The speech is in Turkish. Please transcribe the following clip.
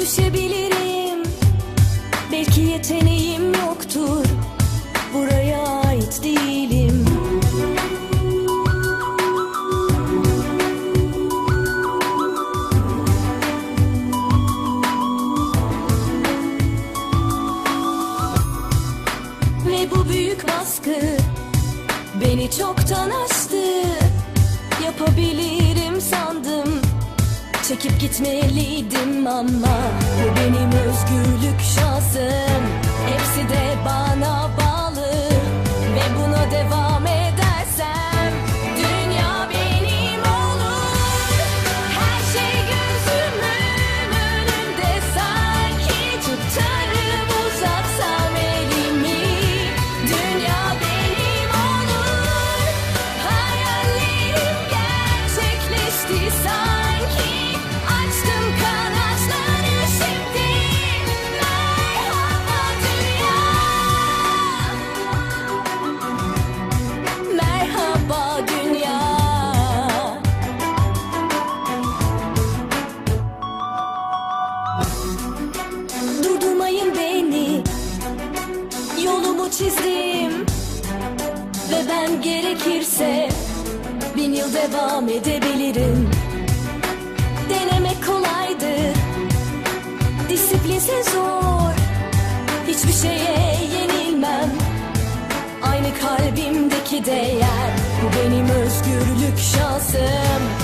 düşebilirim. Belki yeteneğim yoktur. Buraya ait değilim. Ve bu büyük baskı Beni çoktan aştı Çekip gitmeliydim ama Bu benim özgürlük şansım Çizdim. Ve ben gerekirse Bin yıl devam edebilirim. Denemek kolaydır Disiplinse zor. Hiçbir şeye yenilmem. Aynı kalbimdeki değer. Bu benim özgürlük şansım